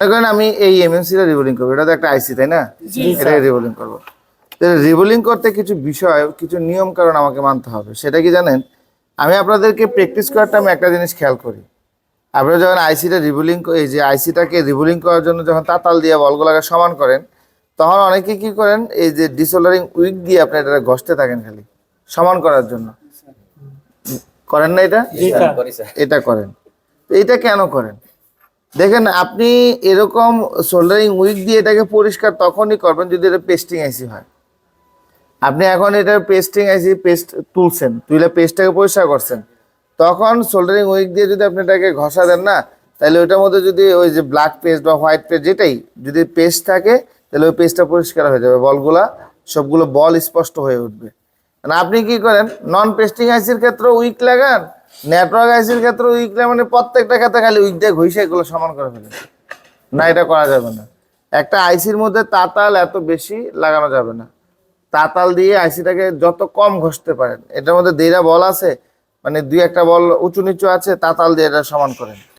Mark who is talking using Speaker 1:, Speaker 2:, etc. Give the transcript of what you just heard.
Speaker 1: মনে করেন আমি এই এমএমসি টা রিবোলিং করব। এটা তো একটা আইসি তাই না? এটা রিবোলিং করব। রিবোলিং করতে কিছু বিষয় কিছু নিয়ম কারণ আমাকে মানতে হবে। সেটা কি জানেন? আমি আপনাদেরকে প্র্যাকটিস করার আমি একটা জিনিস খেয়াল করি। আপনারা যখন আইসিটা রিবোলিং এই যে আইসিটাকে রিবোলিং করার জন্য যখন তাতাল দিয়ে বলগুলোকে সমান করেন তখন অনেকে কি করেন? এই যে ডিসোলারিং উইক দিয়ে আপনি এটা ঘষতে থাকেন খালি সমান করার জন্য। করেন না এটা? এটা করেন। তো এটা কেন করেন? দেখেন, আপনি এরকম সোল্ডারিং উইক দিয়ে এটাকে পরিষ্কার তখনই করবেন যদি এটা পেস্টিং আইসি হয়। আপনি এখন এটা পেস্টিং আইসি পেস্ট তুলছেন তুলে পেস্টটাকে পরিষ্কার করছেন। তখন সোল্ডারিং উইক দিয়ে যদি আপনি এটাকে ঘষা দেন না তাহলে ওইটার মধ্যে যদি ওই যে ব্ল্যাক পেস্ট বা হোয়াইট পেস্ট যেটাই, যদি পেস্ট থাকে তাহলে ওই পেস্টটা পরিষ্কার হয়ে যাবে, বলগুলা সবগুলো বল স্পষ্ট হয়ে উঠবে। মানে আপনি কি করেন নন পেস্টিং আইসির ক্ষেত্রে উইক লাগান নেটওয়ার্ক আইসির ক্ষেত্রে উইক মানে প্রত্যেকটা ক্ষেত্রে খালি উইক ঘুষে ঘষে এগুলো সমান করে ফেলে। না, এটা করা যাবে না। একটা আইসির মধ্যে তাতাল এত বেশি লাগানো যাবে না। তাতাল দিয়ে আইসিটাকে যত কম ঘষতে পারেন, এটার মধ্যে দেরা বল আছে মানে দুই একটা বল উঁচু নিচু আছে, তাতাল দিয়ে এটা সমান করেন।